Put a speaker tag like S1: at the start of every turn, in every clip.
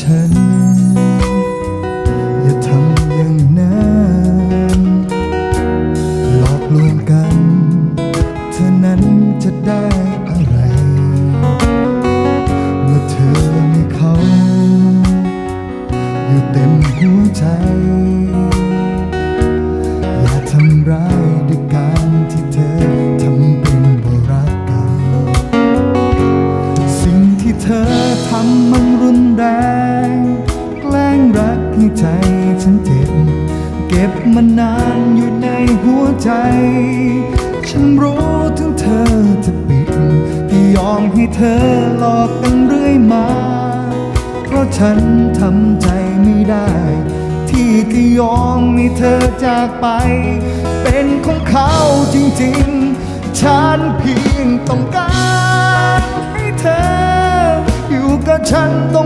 S1: ฉัน นั้นจะได้อะไร เมื่อเธอมีเขา อยู่เต็มหัวใจ อย่าทำร้ายด้วยการที่เธอทำเป็นบ่รักกัน สิ่งที่เธอทำมันรุนแรง แกล้งรักให้ใจฉันเจ็บ เก็บมันนานอยู่ในหัวใจ เธอหลอกกันเรื่อยมา เพราะฉันทำใจไม่ได้ ที่จะยอมให้เธอจากไป เป็นของเขาจริงๆ ฉันเพียงต้องการให้เธอ อยู่กับฉันตรง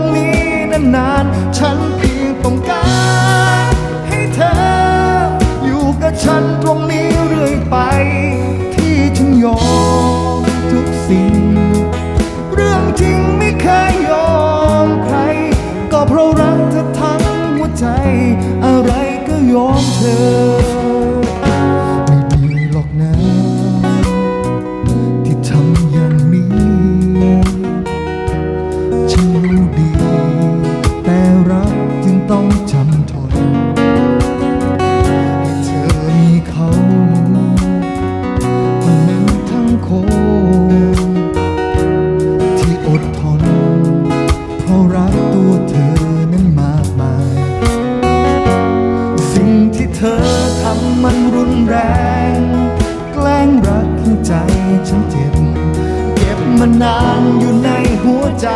S1: นานอยู่ในหัวใจ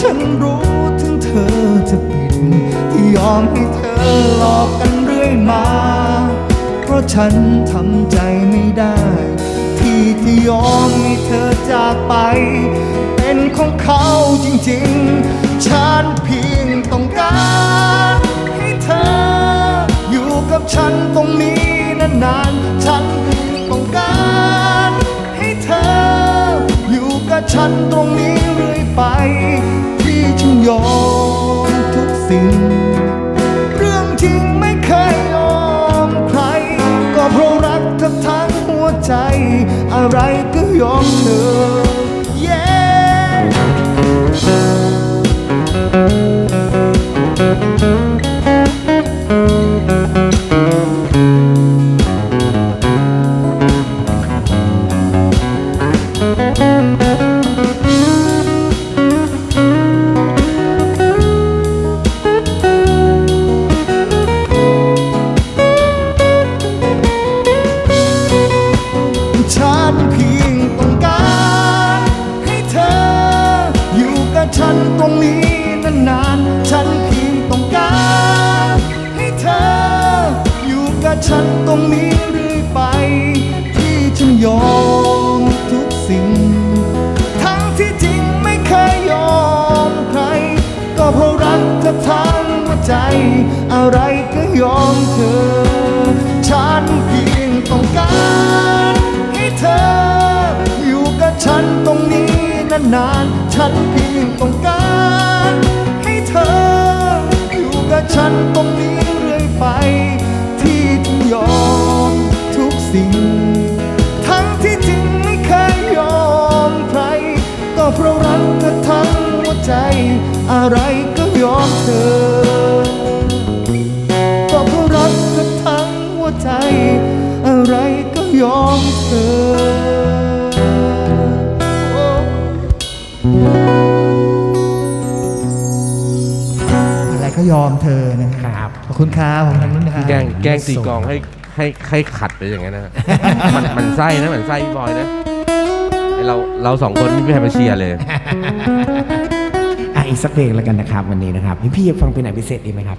S1: ฉันรู้ถึงเธอจะผิดที่ยอมให้เธอหลอกกันเรื่อยมา เพราะฉันทำใจไม่ได้ ที่จะยอมให้เธอจากไป เป็นของเขาจริงๆ ฉันเพียงต้องการให้เธอ อยู่กับฉันตรงนี้นานๆ ฉันตรงนี้เรื่อยไป ที่ฉันยอมทุกสิ่ง เรื่องจริงไม่เคยยอมใคร ก็เพราะรักเธอทั้งหัวใจ อะไรก็ยอมเธอ นเพียงต้องการให้เธอ อยู่กับฉันตรงนี้นานๆ ฉันเพียงต้องการให้เธอ อยู่กับฉันตรงนี้เรื่อยไป ที่ฉันยอมทุกสิ่ง ทั้งที่จริงไม่เคยยอมใคร ก็เพราะรักเธอทั้งหัวใจ อะไรก็ยอมเธอ ฉัน นี้นาน ฉันเพียงต้องการ ให้เธอ อยู่กับฉันตรงนี้เรื่อยไป ที่ฉันยอมทุกสิ่ง ทั้งที่จริงไม่เคยยอมใคร ก็เพราะรักเธอทั้งหัวใจ อะไรก็ยอมเธอ ก็เพราะรักเธอทั้งหัวใจ อะไรก็ยอมเธอ ก็ยอมเธอนะครับ ขอบคุณครับผมทางนู้นนะครับ
S2: แกล้งแกล้งตีกลองให้ให้ให้ขัดไปอย่างนั้นนะ มันมันไส้นะมันไส้พี่บอยนะไอ้เราเราสองคนไม่มีใครมาเชียร์เลย
S1: อะ
S3: อีกสักเพลงแล้วกันนะครับวันนี้นะครับพี่พี่อยากฟังเพลงไหนพิเศษดีไหมครับ